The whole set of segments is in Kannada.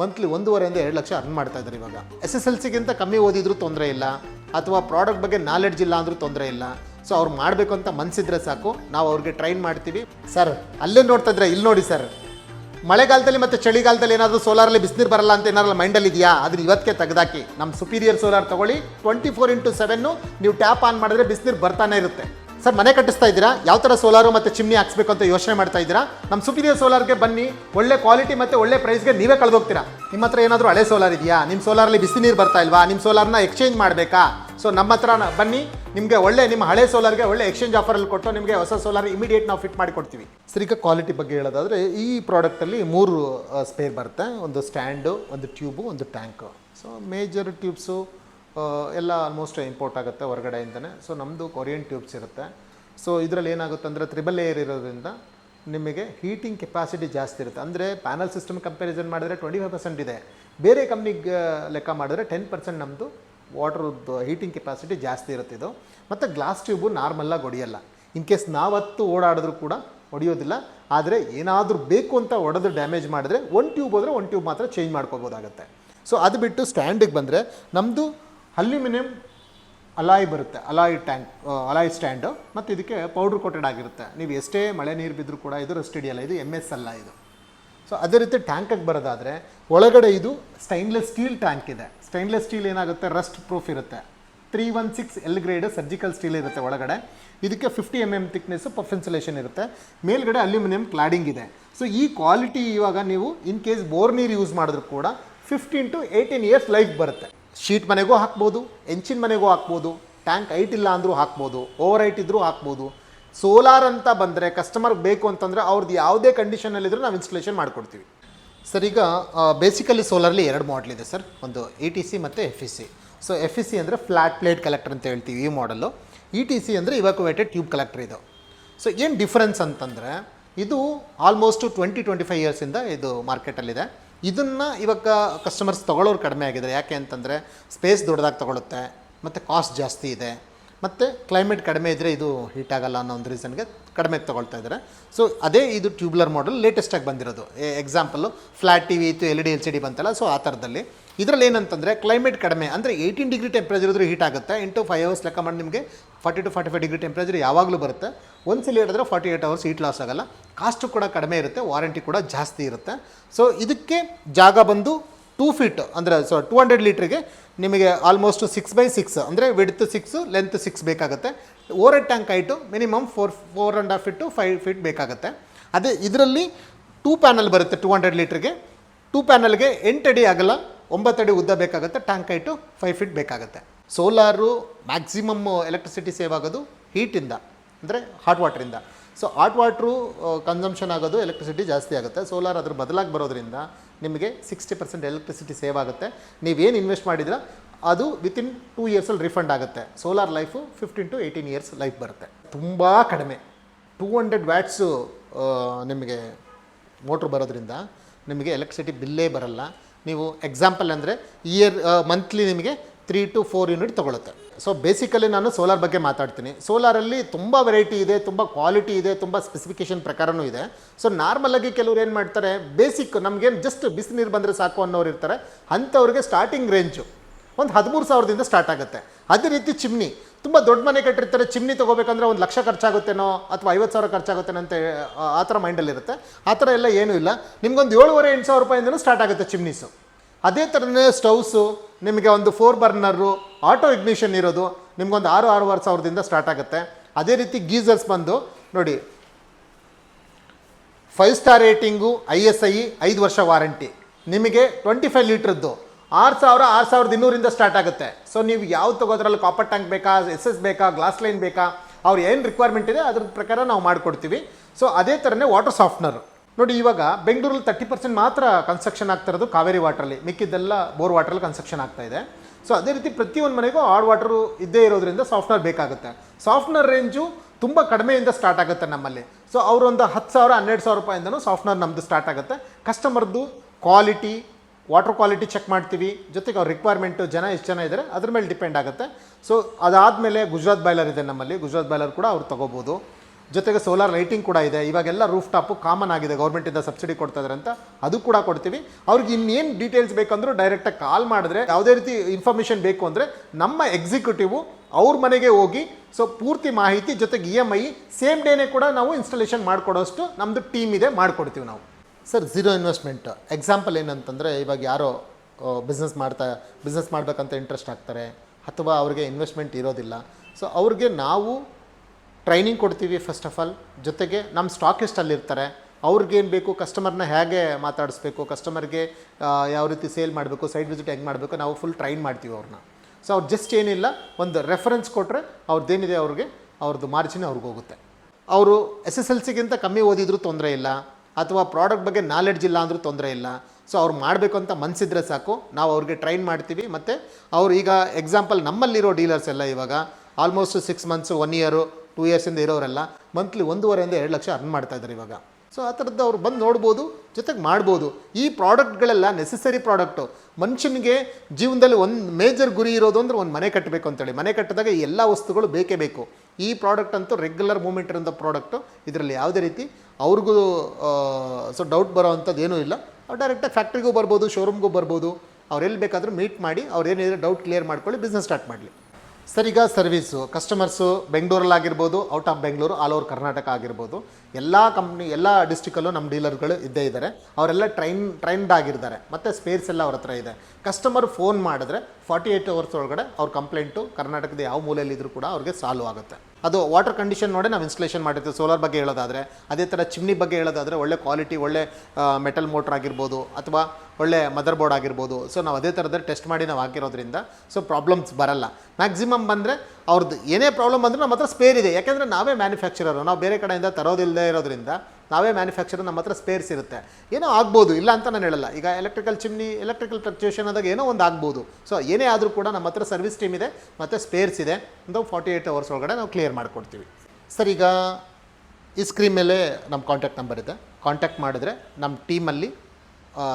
ಮಂತ್ಲಿ ಒಂದೂವರೆಯಿಂದ ಎರಡು ಲಕ್ಷ ಅರ್ನ್ ಮಾಡ್ತಾ ಇದ್ದಾರೆ ಇವಾಗ. ಎಸ್ ಎಸ್ ಎಲ್ ಸಿಗಿಂತ ಕಮ್ಮಿ ಓದಿದ್ರು ತೊಂದರೆ ಇಲ್ಲ, ಅಥವಾ ಪ್ರಾಡಕ್ಟ್ ಬಗ್ಗೆ ನಾಲೆಡ್ಜ್ ಇಲ್ಲ ಅಂದ್ರೂ ತೊಂದರೆ ಇಲ್ಲ. ಸೊ ಅವ್ರು ಮಾಡಬೇಕು ಅಂತ ಮನಸ್ಸಿದ್ರೆ ಸಾಕು. ನಾವು ಅವ್ರಿಗೆ ಟ್ರೈನ್ ಮಾಡ್ತೀವಿ. ಸರ್ ಅಲ್ಲೇ ನೋಡ್ತಾ ಇದ್ರೆ ಇಲ್ಲಿ ನೋಡಿ ಸರ್ ಮಳೆಗಾಲದಲ್ಲಿ ಮತ್ತು ಚಳಿಗಾಲದಲ್ಲಿ ಏನಾದರೂ ಸೋಲಾರಲ್ಲಿ ಬಿಸಿನೀರು ಬರಲ್ಲ ಅಂತ ಏನಾರಲ್ಲ ಮೈಂಡಲ್ಲಿ ಇದೆಯಾ? ಅದನ್ನ ಇವತ್ತಿಗೆ ತೆಗೆದಾಕಿ. ನಮ್ಮ ಸುಪೀರಿಯರ್ ಸೋಲಾರ್ ತಗೊಳ್ಳಿ. ಟ್ವೆಂಟಿ ಫೋರ್ ಇಂಟು ಸೆವೆನ್ನು ನೀವು ಟ್ಯಾಪ್ ಆನ್ ಮಾಡಿದ್ರೆ ಬಿಸಿನೀರು ಬರ್ತಾನೆ ಇರುತ್ತೆ. ಸರ್, ಮನೆ ಕಟ್ಟಿಸ್ತಾ ಇದ್ದೀರಾ? ಯಾವ ಥರ ಸೋಲಾರು ಮತ್ತು ಚಿಮ್ನಿ ಹಾಕ್ಸ್ಬೇಕು ಅಂತ ಯೋಚನೆ ಮಾಡ್ತಾ ಇದ್ದೀರಾ? ನಮ್ಮ ಸುಪೀರಿಯರ್ ಸೋಲಾರ್ಗೆ ಬನ್ನಿ, ಒಳ್ಳೆ ಕ್ವಾಲಿಟಿ ಮತ್ತು ಒಳ್ಳೆ ಪ್ರೈಸ್ಗೆ ನೀವೇ ಕಳ್ದೋಗ್ತೀರಾ? ನಿಮ್ಮ ಹತ್ರ ಏನಾದರೂ ಹಳೆ ಸೋಲಾರ್ ಇದೆಯಾ? ನಿಮ್ಮ ಸೋಲಾರಲ್ಲಿ ಬಿಸಿ ನೀರು ಬರ್ತಾ ಇಲ್ವಾ? ನಿಮ್ಮ ಸೋಲಾರ್ನ ಎಕ್ಸ್ಚೇಂಜ್ ಮಾಡಬೇಕಾ? ಸೊ ನಮ್ಮ ಹತ್ರ ಬನ್ನಿ, ನಿಮಗೆ ಒಳ್ಳೆ, ನಿಮ್ಮ ಹಳೆ ಸೋಲಾರ್ಗೆ ಒಳ್ಳೆ ಎಕ್ಸ್ಚೇಂಜ್ ಆಫರಲ್ಲಿ ಕೊಟ್ಟು ನಿಮಗೆ ಹೊಸ ಸೋಲಾರ್ ಇಮಿಡಿಯೇಟ್ ನಾವು ಫಿಟ್ ಮಾಡಿ ಕೊಡ್ತೀವಿ ಸರಿ, ಈಗ ಕ್ವಾಲಿಟಿ ಬಗ್ಗೆ ಹೇಳೋದಾದರೆ, ಈ ಪ್ರಾಡಕ್ಟಲ್ಲಿ ಮೂರು ಸ್ಪೇರ್ ಬರುತ್ತೆ. ಒಂದು ಸ್ಟ್ಯಾಂಡು ಒಂದು ಟ್ಯೂಬು ಒಂದು ಟ್ಯಾಂಕು ಸೊ ಮೇಜರ್ ಟ್ಯೂಬ್ಸು ಎಲ್ಲ ಆಲ್ಮೋಸ್ಟ್ ಇಂಪೋರ್ಟ್ ಆಗುತ್ತೆ ಹೊರಗಡೆಯಿಂದನೇ. ಸೊ ನಮ್ಮದು ಕೊರಿಯನ್ ಟ್ಯೂಬ್ಸ್ ಇರುತ್ತೆ. ಸೊ ಇದರಲ್ಲಿ ಏನಾಗುತ್ತೆ ಅಂದರೆ ತ್ರಿಬಲ್ ಏರ್ ಇರೋದ್ರಿಂದ ನಿಮಗೆ ಹೀಟಿಂಗ್ ಕೆಪಾಸಿಟಿ ಜಾಸ್ತಿ ಇರುತ್ತೆ. ಅಂದರೆ ಪ್ಯಾನಲ್ ಸಿಸ್ಟಮ್ ಕಂಪ್ಯಾರಿಸನ್ ಮಾಡಿದ್ರೆ ಟ್ವೆಂಟಿ ಫೈವ್ ಪರ್ಸೆಂಟ್ ಇದೆ. ಬೇರೆ ಕಂಪ್ನಿಗೆ ಲೆಕ್ಕ ಮಾಡಿದ್ರೆ ಟೆನ್ ಪರ್ಸೆಂಟ್ ನಮ್ಮದು ವಾಟ್ರದ್ದು ಹೀಟಿಂಗ್ ಕೆಪಾಸಿಟಿ ಜಾಸ್ತಿ ಇರುತ್ತೆ ಇದು. ಮತ್ತು ಗ್ಲಾಸ್ ಟ್ಯೂಬು ನಾರ್ಮಲ್ಲಾಗಿ ಹೊಡೆಯಲ್ಲ. ಇನ್ ಕೇಸ್ ನಾವತ್ತು ಓಡಾಡಿದ್ರು ಕೂಡ ಹೊಡೆಯೋದಿಲ್ಲ. ಆದರೆ ಏನಾದರೂ ಬೇಕು ಅಂತ ಹೊಡೆದು ಡ್ಯಾಮೇಜ್ ಮಾಡಿದ್ರೆ ಒನ್ ಟ್ಯೂಬ್ ಹೋದರೆ ಒನ್ ಟ್ಯೂಬ್ ಮಾತ್ರ ಚೇಂಜ್ ಮಾಡ್ಕೋಬೋದಾಗುತ್ತೆ. ಸೊ ಅದು ಬಿಟ್ಟು ಸ್ಟ್ಯಾಂಡಿಗೆ ಬಂದರೆ ನಮ್ಮದು ಅಲ್ಯೂಮಿನಿಯಂ ಅಲಾಯ್ ಬರುತ್ತೆ, ಅಲಾಯ್ ಟ್ಯಾಂಕ್ ಅಲಾಯ್ ಸ್ಟ್ಯಾಂಡು ಮತ್ತು ಇದಕ್ಕೆ ಪೌಡ್ರ್ ಕೋಟೆಡ್ ಆಗಿರುತ್ತೆ. ನೀವು ಎಷ್ಟೇ ಮಳೆ ನೀರು ಬಿದ್ದರೂ ಕೂಡ ಇದು ರಸ್ಟ್ ಹಿಡಿಯಲ್ಲ, ಇದು ಎಂ ಎಸ್ ಅಲ್ಲ ಇದು. ಸೊ ಅದೇ ರೀತಿ ಟ್ಯಾಂಕಿಗೆ ಬರೋದಾದರೆ ಒಳಗಡೆ ಇದು ಸ್ಟೈನ್ಲೆಸ್ ಸ್ಟೀಲ್ ಟ್ಯಾಂಕ್ ಇದೆ. ಸ್ಟೈನ್ಲೆಸ್ ಸ್ಟೀಲ್ ಏನಾಗುತ್ತೆ? ರಸ್ಟ್ ಪ್ರೂಫ್ ಇರುತ್ತೆ. Three one six L grade surgical steel ಇರುತ್ತೆ ಒಳಗಡೆ. ಇದಕ್ಕೆ fifty M M thickness PUF insulation ಇರುತ್ತೆ. ಮೇಲ್ಗಡೆ ಅಲ್ಯೂಮಿನಿಯಂ ಕ್ಲಾಡಿಂಗ್ ಇದೆ. ಸೊ ಈ ಕ್ವಾಲಿಟಿ ಇವಾಗ ನೀವು ಇನ್ ಕೇಸ್ ಬೋರ್ ನೀರು ಯೂಸ್ ಮಾಡಿದ್ರು ಕೂಡ fifteen to eighteen years life ಬರುತ್ತೆ. ಶೀಟ್ ಮನೆಗೂ ಹಾಕ್ಬೋದು ಎಂಚಿನ ಮನೆಗೂ ಹಾಕ್ಬೋದು ಟ್ಯಾಂಕ್ ಐಟ್ ಇಲ್ಲ ಅಂದರೂ ಹಾಕ್ಬೋದು ಓವರ್ ಐಟ್ ಇದ್ದರೂ ಹಾಕ್ಬೋದು. ಸೋಲಾರ್ ಅಂತ ಬಂದರೆ ಕಸ್ಟಮರ್ಗೆ ಬೇಕು ಅಂತಂದರೆ ಅವ್ರದ್ದು ಯಾವುದೇ ಕಂಡೀಷನಲ್ಲಿದ್ದರೂ ನಾವು ಇನ್ಸ್ಟಲೇಷನ್ ಮಾಡಿಕೊಡ್ತೀವಿ. ಸರ್, ಈಗ ಬೇಸಿಕಲಿ ಸೋಲಾರಲ್ಲಿ ಎರಡು ಮಾಡಲ್ ಇದೆ ಸರ್. ಒಂದು ಇ ಟಿ ಸಿ ಮತ್ತು F E C so F E C ಅಂದರೆ ಫ್ಲ್ಯಾಟ್ ಪ್ಲೇಟ್ ಕಲೆಕ್ಟರ್ ಅಂತ ಹೇಳ್ತೀವಿ ಈ ಮಾಡಲು ಇ ಟಿ ಸಿ ಅಂದರೆ ಇವಾಕ್ಯುವೇಟೆಡ್ ಟ್ಯೂಬ್ ಕಲೆಕ್ಟರ್ ಇದು. ಸೊ ಏನು ಡಿಫ್ರೆನ್ಸ್ ಅಂತಂದರೆ, ಇದು ಆಲ್ಮೋಸ್ಟು ಟ್ವೆಂಟಿ ಟ್ವೆಂಟಿ ಫೈವ್ ಇಯರ್ಸಿಂದ ಇದು ಮಾರ್ಕೆಟಲ್ಲಿದೆ ಇದನ್ನು ಇವಾಗ ಕಸ್ಟಮರ್ಸ್ ತೊಗೊಳ್ಳೋರು ಕಡಿಮೆ ಆಗಿದ್ದಾರೆ. ಯಾಕೆ ಅಂತಂದರೆ ಸ್ಪೇಸ್ ದೊಡ್ಡದಾಗಿ ತೊಗೊಳುತ್ತೆ, ಮತ್ತು ಕಾಸ್ಟ್ ಜಾಸ್ತಿ ಇದೆ, ಮತ್ತು ಕ್ಲೈಮೇಟ್ ಕಡಿಮೆ ಇದ್ದರೆ ಇದು ಹೀಟ್ ಆಗಲ್ಲ ಅನ್ನೋ ಒಂದು ರೀಸನ್ಗೆ ಕಡಿಮೆ ತೊಗೊಳ್ತಾ ಇದ್ದಾರೆ. ಸೊ ಅದೇ ಇದು ಟ್ಯೂಬ್ಲರ್ ಮಾಡಲ್ ಲೇಟೆಸ್ಟಾಗಿ ಬಂದಿರೋದು. ಎಕ್ಸಾಂಪಲ್ಲು ಫ್ಲ್ಯಾಟ್ ಟಿ ವಿ ಇತ್ತು L D L C D ಬಂತಲ್ಲ ಸೊ ಆ ಥರದಲ್ಲಿ. ಇದರಲ್ಲಿ ಏನಂತಂದರೆ ಕ್ಲೈಮೇಟ್ ಕಡಿಮೆ, ಅಂದರೆ ಏಯ್ಟೀನ್ ಡಿಗ್ರಿ ಟೆಂಪ್ರೇಚರ್ ಇದ್ರೂ ಹೀಟ್ ಆಗುತ್ತೆ. ಇಂಟು ಫೈವ್ ಅವರ್ಸ್ ಲೆಕ್ಕ ಮಾಡಿ ನಿಮಗೆ forty to forty five degree temperature ಯಾವಾಗಲೂ ಬರುತ್ತೆ. ಒಂದು ಸಲ ಹೇಳಿದ್ರೆ forty eight hours heat loss ಆಗಲ್ಲ. ಕಾಸ್ಟು ಕೂಡ ಕಡಿಮೆ ಇರುತ್ತೆ ವಾರಂಟಿ ಕೂಡ ಜಾಸ್ತಿ ಇರುತ್ತೆ. ಸೊ ಇದಕ್ಕೆ ಜಾಗ ಬಂದು ಟೂ ಫೀಟ್ ಅಂದರೆ ಸೊ ಟೂ ಹಂಡ್ರೆಡ್ ಲೀಟ್ರಿಗೆ ನಿಮಗೆ ಆಲ್ಮೋಸ್ಟ್ ಸಿಕ್ಸ್ ಬೈ ಸಿಕ್ಸ್ ಅಂದರೆ ವಿಡ್ತ್ ಸಿಕ್ಸು ಲೆಂತ್ ಸಿಕ್ಸ್ ಬೇಕಾಗುತ್ತೆ. Over tank height minimum four four and half feet five feet ಬೇಕಾಗುತ್ತೆ. ಅದೇ ಇದರಲ್ಲಿ ಟೂ ಪ್ಯಾನಲ್ ಬರುತ್ತೆ ಟೂ ಹಂಡ್ರೆಡ್ ಲೀಟ್ರಿಗೆ ಟೂ ಪ್ಯಾನಲ್ಗೆ ಎಂಟು ಅಡಿ ಆಗಲ್ಲ ಒಂಬತ್ತು ಅಡಿ ಉದ್ದ ಬೇಕಾಗುತ್ತೆ ಟ್ಯಾಂಕ್ ಹೈಟು ಫೈವ್ ಫೀಟ್ ಬೇಕಾಗುತ್ತೆ. ಸೋಲಾರು ಮ್ಯಾಕ್ಸಿಮಮ್ ಎಲೆಕ್ಟ್ರಿಸಿಟಿ ಸೇವ್ ಆಗೋದು ಹೀಟಿಂದ ಅಂದರೆ ಹಾಟ್ ವಾಟ್ರಿಂದ ಸೊ ಹಾಟ್ ವಾಟ್ರು ಕನ್ಸಂಪ್ಷನ್ ಆಗೋದು ಎಲೆಕ್ಟ್ರಿಸಿಟಿ ಜಾಸ್ತಿ ಆಗುತ್ತೆ. ಸೋಲಾರ್ ಅದ್ರ ಬದಲಾಗಿ ಬರೋದ್ರಿಂದ ನಿಮಗೆ ಸಿಕ್ಸ್ಟಿ ಪರ್ಸೆಂಟ್ ಎಲೆಕ್ಟ್ರಿಸಿಟಿ ಸೇವ್ ಆಗುತ್ತೆ. ನೀವೇನು ಇನ್ವೆಸ್ಟ್ ಮಾಡಿದ್ರೆ, ಅದು ವಿತಿನ್ ಟೂ ಇಯರ್ಸಲ್ಲಿ ರಿಫಂಡ್ ಆಗುತ್ತೆ. Solar life fifteen to eighteen years life ಬರುತ್ತೆ. ತುಂಬ ಕಡಿಮೆ. ಟೂ ಹಂಡ್ರೆಡ್ ವ್ಯಾಟ್ಸು ನಿಮಗೆ ಮೋಟ್ರ್ ಬರೋದ್ರಿಂದ ನಿಮಗೆ ಎಲೆಕ್ಟ್ರಿಸಿಟಿ ಬಿಲ್ಲೇ ಬರಲ್ಲ. ನೀವು ಎಕ್ಸಾಂಪಲ್ ಅಂದರೆ ಇಯರ್ ಮಂತ್ಲಿ ನಿಮಗೆ ತ್ರೀ ಟು ಫೋರ್ ಯೂನಿಟ್ ತೊಗೊಳುತ್ತೆ. ಸೊ ಬೇಸಿಕಲಿ ನಾನು ಸೋಲಾರ್ ಬಗ್ಗೆ ಮಾತಾಡ್ತೀನಿ. ಸೋಲಾರಲ್ಲಿ ತುಂಬ ವೆರೈಟಿ ಇದೆ, ತುಂಬ ಕ್ವಾಲಿಟಿ ಇದೆ, ತುಂಬ ಸ್ಪೆಸಿಫಿಕೇಷನ್ ಪ್ರಕಾರನೂ ಇದೆ. ಸೊ ನಾರ್ಮಲಾಗಿ ಕೆಲವ್ರು ಏನು ಮಾಡ್ತಾರೆ ಬೇಸಿಕ್ ನಮಗೇನು ಜಸ್ಟ್ ಬಿಸಿನೀರು ಬಂದರೆ ಸಾಕು ಅನ್ನೋರು ಇರ್ತಾರೆ. ಅಂಥವ್ರಿಗೆ ಸ್ಟಾರ್ಟಿಂಗ್ ರೇಂಜು ಒಂದು ಹದಿಮೂರು ಸಾವಿರದಿಂದ ಸ್ಟಾರ್ಟ್ ಆಗುತ್ತೆ. ಅದೇ ರೀತಿ ಚಿಮ್ನಿ. ತುಂಬ ದೊಡ್ಡ ಮನೆ ಕಟ್ಟಿರ್ತಾರೆ, ಚಿಮ್ನಿ ತೊಗೋಬೇಕಂದ್ರೆ ಒಂದು ಲಕ್ಷ ಖರ್ಚಾಗುತ್ತೇನೋ ಅಥವಾ ಐವತ್ತು ಸಾವಿರ ಖರ್ಚಾಗುತ್ತೇನೋ ಅಂತ, ಆ- ಆ ಥರ ಮೈಂಡಲ್ಲಿರುತ್ತೆ ಆ ಥರ ಎಲ್ಲ ಏನೂ ಇಲ್ಲ. ನಿಮ್ಗೊಂದು ಏಳುವರೆ ಎಂಟು ಸಾವಿರ ರೂಪಾಯಿಂದನೂ ಸ್ಟಾರ್ಟ್ ಆಗುತ್ತೆ ಚಿಮ್ನೀಸು. ಅದೇ ಥರನೇ ಸ್ಟವ್ಸು, ನಿಮಗೆ ಒಂದು ಫೋರ್ ಬರ್ನರು, ಆಟೋ ಇಗ್ನಿಷನ್ ಇರೋದು, ನಿಮಗೊಂದು ಆರು, ಆರೂವರೆ ಸಾವಿರದಿಂದ ಸ್ಟಾರ್ಟ್ ಆಗುತ್ತೆ. ಅದೇ ರೀತಿ ಗೀಸರ್ಸ್ ಬಂದು, ನೋಡಿ, five star rating, I S I, ಐದು ವರ್ಷ ವಾರಂಟಿ. ನಿಮಗೆ ಟ್ವೆಂಟಿ ಫೈವ್ ಲೀಟ್ರದ್ದು. ಆರು ಸಾವಿರ, ಆರು ಸಾವಿರದ ಇನ್ನೂರಿಂದ ಸ್ಟಾರ್ಟ್ ಆಗುತ್ತೆ. ಸೊ ನೀವು ಯಾವ್ದು ತಗೋದ್ರಲ್ಲಿ ಕಾಪರ್ ಟ್ಯಾಂಕ್ ಬೇಕಾ ಎಸ್ ಎಸ್ ಬೇಕಾ ಗ್ಲಾಸ್ ಲೈನ್ ಬೇಕಾ, ಅವ್ರು ಏನು ರಿಕ್ವೈರ್ಮೆಂಟ್ ಇದೆ ಅದ್ರ ಪ್ರಕಾರ ನಾವು ಮಾಡಿಕೊಡ್ತೀವಿ. ಸೊ ಅದೇ ಥರನೇ ವಾಟರ್ ಸಾಫ್ಟ್ನರ್ ನೋಡಿ, ಇವಾಗ ಬೆಂಗಳೂರಲ್ಲಿ ತರ್ಟಿ ಪರ್ಸೆಂಟ್ ಮಾತ್ರ ಕನ್ಸ್ಟ್ರಕ್ಷನ್ ಆಗ್ತಾ ಇರೋದು ಕಾವೇರಿ ವಾಟ್ರಲ್ಲಿ ಮಿಕ್ಕಿದ್ದೆಲ್ಲ ಬೋರ್ ವಾಟ್ರಲ್ಲಿ ಕನ್ಸ್ಟ್ರಕ್ಷನ್ ಆಗ್ತಾ ಇದೆ. ಸೊ ಅದೇ ರೀತಿ ಪ್ರತಿಯೊಂದು ಮನೆಗೂ ಆಡ್ ವಾಟರು ಇದ್ದೇ ಇರೋದ್ರಿಂದ ಸಾಫ್ಟ್ನರ್ ಬೇಕಾಗುತ್ತೆ. ಸಾಫ್ಟ್ನರ್ ರೇಂಜು ತುಂಬ ಕಡಿಮೆಯಿಂದ ಸ್ಟಾರ್ಟ್ ಆಗುತ್ತೆ ನಮ್ಮಲ್ಲಿ. ಸೊ ಅವರೊಂದು ಹತ್ತು ಸಾವಿರ, ಹನ್ನೆರಡು ಸಾವಿರ ರೂಪಾಯಿಂದನೂ ಸಾಫ್ಟ್ನರ್ ನಮ್ಮದು ಸ್ಟಾರ್ಟ್ ಆಗುತ್ತೆ. ಕಸ್ಟಮರ್ದು ಕ್ವಾಲಿಟಿ ವಾಟರ್ ಕ್ವಾಲಿಟಿ ಚೆಕ್ ಮಾಡ್ತೀವಿ. ಜೊತೆಗೆ ಅವ್ರ ರಿಕ್ವೈರ್ಮೆಂಟು ಜನ ಎಷ್ಟು ಜನ ಇದ್ದಾರೆ ಅದ್ರ ಮೇಲೆ ಡಿಪೆಂಡ್ ಆಗುತ್ತೆ. ಸೊ ಅದಾದಮೇಲೆ ಗುಜರಾತ್ ಬಾಯ್ಲರ್ ಇದೆ ನಮ್ಮಲ್ಲಿ. ಗುಜರಾತ್ ಬಾಯ್ಲರ್ ಕೂಡ ಅವ್ರು ತೊಗೋಬೋದು. ಜೊತೆಗೆ ಸೋಲಾರ್ ಲೈಟಿಂಗ್ ಕೂಡ ಇದೆ. ಇವಾಗೆಲ್ಲ ರೂಫ್ ಟಾಪು ಕಾಮನ್ ಆಗಿದೆ. ಗೌರ್ಮೆಂಟಿಂದ ಸಬ್ಸಿಡಿ ಕೊಡ್ತಾ ಇದ್ದಾರೆ ಅಂತ ಅದು ಕೂಡ ಕೊಡ್ತೀವಿ. ಅವ್ರಿಗೆ ಇನ್ನೇನು ಡೀಟೇಲ್ಸ್ ಬೇಕಂದ್ರೂ ಡೈರೆಕ್ಟಾಗಿ ಕಾಲ್ ಮಾಡಿದ್ರೆ, ಯಾವುದೇ ರೀತಿ ಇನ್ಫಾರ್ಮೇಷನ್ ಬೇಕು ಅಂದರೆ ನಮ್ಮ ಎಕ್ಸಿಕ್ಯೂಟಿವ್ ಅವ್ರ ಮನೆಗೆ ಹೋಗಿ ಸೊ ಪೂರ್ತಿ ಮಾಹಿತಿ ಜೊತೆಗೆ ಇ ಎಂ ಐ ಸೇಮ್ ಡೇನೇ ಕೂಡ ನಾವು ಇನ್ಸ್ಟಾಲೇಷನ್ ಮಾಡಿಕೊಡೋಷ್ಟು ನಮ್ಮದು ಟೀಮ್ ಇದೆ, ಮಾಡಿಕೊಡ್ತೀವಿ ನಾವು. ಸರ್ ಝೀರೋ ಇನ್ವೆಸ್ಟ್ಮೆಂಟ್ ಎಕ್ಸಾಂಪಲ್ ಏನಂತಂದರೆ, ಇವಾಗ ಯಾರೋ ಬಿಸ್ನೆಸ್ ಮಾಡ್ತಾ ಬಿಸ್ನೆಸ್ ಮಾಡಬೇಕಂತ ಇಂಟ್ರೆಸ್ಟ್ ಆಗ್ತಾರೆ ಅಥವಾ ಅವ್ರಿಗೆ ಇನ್ವೆಸ್ಟ್ಮೆಂಟ್ ಇರೋದಿಲ್ಲ. ಸೊ ಅವ್ರಿಗೆ ನಾವು ಟ್ರೈನಿಂಗ್ ಕೊಡ್ತೀವಿ ಫಸ್ಟ್ ಆಫ್ ಆಲ್ ಜೊತೆಗೆ ನಮ್ಮ ಸ್ಟಾಕಿಸ್ಟ್ ಅಲ್ಲಿರ್ತಾರೆ. ಅವ್ರಿಗೇನು ಬೇಕು ಕಸ್ಟಮರ್ನ ಹೇಗೆ ಮಾತಾಡಿಸ್ಬೇಕು ಕಸ್ಟಮರ್ಗೆ ಯಾವ ರೀತಿ ಸೇಲ್ ಮಾಡಬೇಕು ಸೈಡ್ ವಿಸಿಟ್ ಹೆಂಗೆ ಮಾಡಬೇಕು, ನಾವು ಫುಲ್ ಟ್ರೈನ್ ಮಾಡ್ತೀವಿ ಅವ್ರನ್ನ ಸೊ ಅವ್ರು ಜಸ್ಟ್ ಏನಿಲ್ಲ, ಒಂದು ರೆಫರೆನ್ಸ್ ಕೊಟ್ಟರೆ ಅವ್ರದ್ದೇನಿದೆ ಅವ್ರಿಗೆ ಅವ್ರದ್ದು ಮಾರ್ಜಿನ್ ಅವ್ರಿಗೆ ಹೋಗುತ್ತೆ. ಅವರು ಎಸ್ ಎಸ್ ಎಲ್ ಸಿಗಿಂತ ಕಮ್ಮಿ ಓದಿದ್ರೂ ತೊಂದರೆ ಇಲ್ಲ, ಅಥವಾ ಪ್ರಾಡಕ್ಟ್ ಬಗ್ಗೆ ನಾಲೆಡ್ಜ್ ಇಲ್ಲ ಅಂದರೂ ತೊಂದರೆ ಇಲ್ಲ. ಸೊ ಅವ್ರು ಮಾಡಬೇಕು ಅಂತ ಮನಸ್ಸಿದ್ರೆ ಸಾಕು, ನಾವು ಅವ್ರಿಗೆ ಟ್ರೈನ್ ಮಾಡ್ತೀವಿ. ಮತ್ತು ಅವ್ರು ಈಗ ಎಕ್ಸಾಂಪಲ್ ನಮ್ಮಲ್ಲಿರೋ ಡೀಲರ್ಸ್ ಎಲ್ಲ ಇವಾಗ almost six months one year two ಇಯರ್ಸಿಂದ ಇರೋರೆಲ್ಲ ಮಂತ್ಲಿ ಒಂದೂವರೆಯಿಂದ ಎರಡು ಲಕ್ಷ ಅರ್ನ್ ಮಾಡ್ತಾ ಇದ್ದಾರೆ ಇವಾಗ. ಸೊ ಆ ಥರದ್ದು ಅವ್ರು ಬಂದು ನೋಡ್ಬೋದು, ಜೊತೆಗೆ ಮಾಡ್ಬೋದು. ಈ ಪ್ರಾಡಕ್ಟ್ಗಳೆಲ್ಲ ನೆಸೆಸರಿ ಪ್ರಾಡಕ್ಟು. ಮನುಷ್ಯನಿಗೆ ಜೀವನದಲ್ಲಿ ಒಂದು ಮೇಜರ್ ಗುರಿ ಇರೋದು ಅಂದ್ರೆ ಒಂದು ಮನೆ ಕಟ್ಟಬೇಕು ಅಂತೇಳಿ. ಮನೆ ಕಟ್ಟಿದಾಗ ಈ ಎಲ್ಲ ವಸ್ತುಗಳು ಬೇಕೇ ಬೇಕು. ಈ ಪ್ರಾಡಕ್ಟ್ ಅಂತೂ ರೆಗ್ಯುಲರ್ ಮೂಮೆಂಟ್ ಇರೋಂಥ ಪ್ರಾಡಕ್ಟು. ಇದರಲ್ಲಿ ಯಾವುದೇ ರೀತಿ ಅವ್ರಿಗೂ ಸೊ ಡೌಟ್ ಬರೋ ಅಂಥದ್ದು ಏನೂ ಇಲ್ಲ. ಅವ್ರು ಡೈರೆಕ್ಟಾಗಿ ಫ್ಯಾಕ್ಟ್ರಿಗೂ ಬರ್ಬೋದು ಶೋರೂಮ್ಗೂ ಬರ್ಬೋದು. ಅವ್ರು ಎಲ್ಲಿ ಬೇಕಾದರೂ ಮೀಟ್ ಮಾಡಿ, ಅವ್ರು ಏನಿದ್ರೆ ಡೌಟ್ ಕ್ಲಿಯರ್ ಮಾಡ್ಕೊಳ್ಳಿ ಬಿಸ್ನೆಸ್ ಸ್ಟಾರ್ಟ್ ಮಾಡಲಿ. Sir service, customers ಬೆಂಗಳೂರಲ್ಲಾಗಿರ್ಬೋದು, out of Bengaluru, all over Karnataka ಆಗಿರ್ಬೋದು, ಎಲ್ಲ ಕಂಪ್ನಿ, ಎಲ್ಲ ಡಿಸ್ಟಿಕಲ್ಲೂ ನಮ್ಮ ಡೀಲರ್ಗಳು ಇದ್ದೇ ಇದ್ದಾರೆ. ಅವರೆಲ್ಲ ಟ್ರೈನ್ ಟ್ರೈನ್ಡ್ ಆಗಿರ್ತಾರೆ ಮತ್ತು ಸ್ಪೇರ್ಸ್ ಎಲ್ಲ ಅವ್ರ ಹತ್ರ ಇದೆ. ಕಸ್ಟಮರ್ ಫೋನ್ ಮಾಡಿದ್ರೆ ಫಾರ್ಟಿ ಏಯ್ಟ್ ಅವರ್ಸ್ ಒಳಗಡೆ ಅವ್ರ ಕಂಪ್ಲೇಂಟು ಕರ್ನಾಟಕದ ಯಾವ ಮೂಲೆಯಲ್ಲಿದ್ದರೂ ಕೂಡ ಅವ್ರಿಗೆ ಸಾಲ್ವ್ ಆಗುತ್ತೆ. ಅದು ವಾಟರ್ ಕಂಡೀಷನ್ ನೋಡಿ ನಾವು ಇನ್ಸ್ಟಲೇಷನ್ ಮಾಡಿರ್ತೀವಿ. ಸೋಲಾರ್ ಬಗ್ಗೆ ಹೇಳೋದಾದರೆ, ಅದೇ ಥರ ಚಿಮ್ನಿ ಬಗ್ಗೆ ಹೇಳೋದಾದರೆ ಒಳ್ಳೆ ಕ್ವಾಲಿಟಿ ಒಳ್ಳೆ ಮೆಟಲ್ ಮೋಟ್ರ್ ಆಗಿರ್ಬೋದು ಅಥವಾ ಒಳ್ಳೆ ಮದರ್ ಬೋರ್ಡ್ ಆಗಿರ್ಬೋದು. ಸೊ ನಾವು ಅದೇ ಥರದ ಟೆಸ್ಟ್ ಮಾಡಿ ನಾವು ಹಾಕಿರೋದ್ರಿಂದ ಸೊ ಪ್ರಾಬ್ಲಮ್ಸ್ ಬರಲ್ಲ. ಮ್ಯಾಕ್ಸಿಮಮ್ ಬಂದರೆ ಅವ್ರದ್ದು ಏನೇ ಪ್ರಾಬ್ಲಮ್ ಬಂದರೂ ನಮ್ಮ ಹತ್ರ ಸ್ಪೇರ್ ಇದೆ. ಯಾಕೆಂದರೆ ನಾವೇ ಮ್ಯಾನುಫ್ಯಾಕ್ಚರರು ನಾವು ಬೇರೆ ಕಡೆಯಿಂದ ತರೋದಿಲ್ಲದೆ ಇರೋದ್ರಿಂದ ನಾವೇ ಮ್ಯಾನುಫ್ಯಾಕ್ಚರ್ ನಮ್ಮ ಹತ್ರ ಸ್ಪೇರ್ಸ್ ಇರುತ್ತೆ. ಏನೋ ಆಗ್ಬೋದು, ಇಲ್ಲ ಅಂತ ನಾನು ಹೇಳಲ್ಲ. ಈಗ ಎಲೆಕ್ಟ್ರಿಕಲ್ ಚಿಮ್ನಿ ಎಲೆಕ್ಟ್ರಿಕಲ್ ಫ್ಲಕ್ಚುಯೇಷನ್ ಆದಾಗ ಏನೋ ಒಂದು ಆಗ್ಬೋದು. ಸೊ ಏನೇ ಆದರೂ ಕೂಡ ನಮ್ಮ ಹತ್ರ ಸರ್ವಿಸ್ ಟೀಮ್ ಇದೆ, ಮತ್ತು ಸ್ಪೇರ್ಸ್ ಇದೆ ಒಂದು ಫಾರ್ಟಿ ಏಯ್ಟ್ ಅವರ್ಸ್ ಒಳಗಡೆ ನಾವು ಕ್ಲಿಯರ್ ಮಾಡಿಕೊಡ್ತೀವಿ. ಸರ್, ಈಗ ಈ ಸ್ಕ್ರೀನ್ ಮೇಲೆ ನಮ್ಮ ಕಾಂಟ್ಯಾಕ್ಟ್ ನಂಬರ್ ಇದೆ. ಕಾಂಟ್ಯಾಕ್ಟ್ ಮಾಡಿದ್ರೆ ನಮ್ಮ ಟೀಮಲ್ಲಿ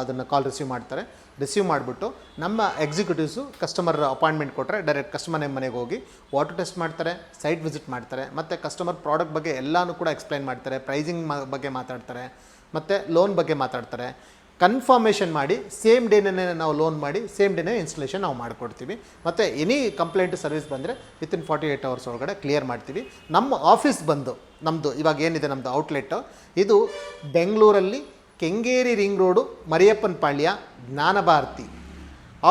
ಅದನ್ನು ಕಾಲ್ ರಿಸೀವ್ ಮಾಡ್ತಾರೆ. ರಿಸೀವ್ ಮಾಡಿಬಿಟ್ಟು ನಮ್ಮ ಎಕ್ಸಿಕ್ಯೂಟಿವ್ಸು ಕಸ್ಟಮರ್ ಅಪಾಯಿಂಟ್ಮೆಂಟ್ ಕೊಟ್ಟರೆ ಡೈರೆಕ್ಟ್ ಕಸ್ಟಮರ್ ಮನೆಗೆ ಹೋಗಿ ವಾಟರ್ ಟೆಸ್ಟ್ ಮಾಡ್ತಾರೆ ಸೈಟ್ ವಿಸಿಟ್ ಮಾಡ್ತಾರೆ, ಮತ್ತು ಕಸ್ಟಮರ್ ಪ್ರಾಡಕ್ಟ್ ಬಗ್ಗೆ ಎಲ್ಲನೂ ಕೂಡ ಎಕ್ಸ್ಪ್ಲೈನ್ ಮಾಡ್ತಾರೆ ಪ್ರೈಸಿಂಗ್ ಬಗ್ಗೆ ಮಾತಾಡ್ತಾರೆ, ಮತ್ತು ಲೋನ್ ಬಗ್ಗೆ ಮಾತಾಡ್ತಾರೆ. ಕನ್ಫರ್ಮೇಷನ್ ಮಾಡಿ ಸೇಮ್ ಡೇನೇ ನಾವು ಲೋನ್ ಮಾಡಿ ಸೇಮ್ ಡೇನೇ ಇನ್ಸ್ಟಲೇಷನ್ ನಾವು ಮಾಡಿಕೊಡ್ತೀವಿ. ಮತ್ತು ಎನಿ ಕಂಪ್ಲೇಂಟ್ ಸರ್ವಿಸ್ ಬಂದರೆ ವಿತಿನ್ ಫಾರ್ಟಿ ಏಯ್ಟ್ ಅವರ್ಸ್ ಒಳಗಡೆ ಕ್ಲಿಯರ್ ಮಾಡ್ತೀವಿ. ನಮ್ಮ ಆಫೀಸ್ ಬಂದು ನಮ್ಮದು ಇವಾಗ ಏನಿದೆ ನಮ್ಮದು ಔಟ್ಲೆಟ್ಟು ಇದು ಬೆಂಗಳೂರಲ್ಲಿ Kengeri ring road Mariyappana Palya, Jnanabharathi.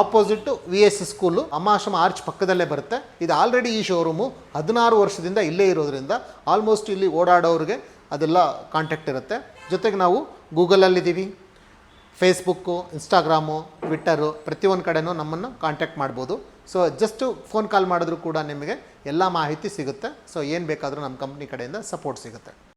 Opposite V S school Amashrama arch ಪಕ್ಕದಲ್ಲೇ ಬರುತ್ತೆ. ಇದು ಆಲ್ರೆಡಿ ಈ ಶೋರೂಮು ಹದಿನಾರು ವರ್ಷದಿಂದ ಇಲ್ಲೇ ಇರೋದ್ರಿಂದ ಆಲ್ಮೋಸ್ಟ್ ಇಲ್ಲಿ ಓಡಾಡೋರಿಗೆ ಅದೆಲ್ಲ ಕಾಂಟ್ಯಾಕ್ಟ್ ಇರುತ್ತೆ. ಜೊತೆಗೆ ನಾವು ಗೂಗಲಲ್ಲಿದ್ದೀವಿ ಫೇಸ್ಬುಕ್ಕು ಇನ್ಸ್ಟಾಗ್ರಾಮು ಟ್ವಿಟ್ಟರು ಪ್ರತಿಯೊಂದು ಕಡೆನೂ ನಮ್ಮನ್ನು ಕಾಂಟ್ಯಾಕ್ಟ್ ಮಾಡ್ಬೋದು. ಸೊ ಜಸ್ಟು ಫೋನ್ ಕಾಲ್ ಮಾಡಿದ್ರು ಕೂಡ ನಿಮಗೆ ಎಲ್ಲ ಮಾಹಿತಿ ಸಿಗುತ್ತೆ. ಸೊ ಏನು ಬೇಕಾದರೂ ನಮ್ಮ ಕಂಪ್ನಿ ಕಡೆಯಿಂದ ಸಪೋರ್ಟ್ ಸಿಗುತ್ತೆ.